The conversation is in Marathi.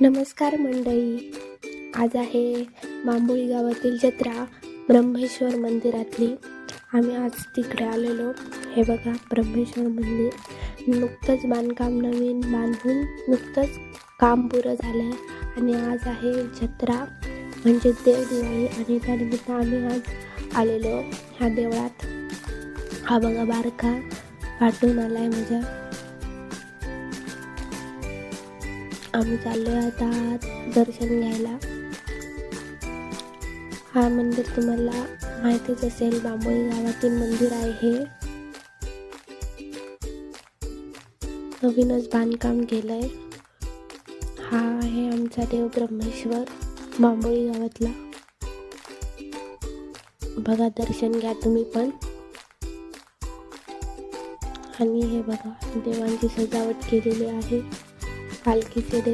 नमस्कार मंडळी. आज आहे मांबोळी गावातील जत्रा ब्रह्मेश्वर मंदिरातली. आम्ही आज तिकडे आलेलो. हे बघा ब्रह्मेश्वर मंदिर. नुकतंच बांधकाम नवीन बांधून नुकतंच काम पुरं झालं आहे आणि आज आहे जत्रा. म्हणजे देव दिवाळी आणि त्यानिमित्त आम्ही आज आलेलो ह्या देवळात. हा बघा बारका वाटून आला आहे माझ्या. आम्ही चाललोय आता दर्शन घ्यायला. हा मंदिर तुम्हाला माहितीच असेल बांबोळी गावातील मंदिर आहे हे. नवीनच बांधकाम केलंय. हा आहे आमचा देव ब्रह्मेश्वर बांबोळी गावातला. बघा दर्शन घ्या तुम्ही पण. आणि हे बघा देवांची सजावट केलेली आहे. पालखीचे देव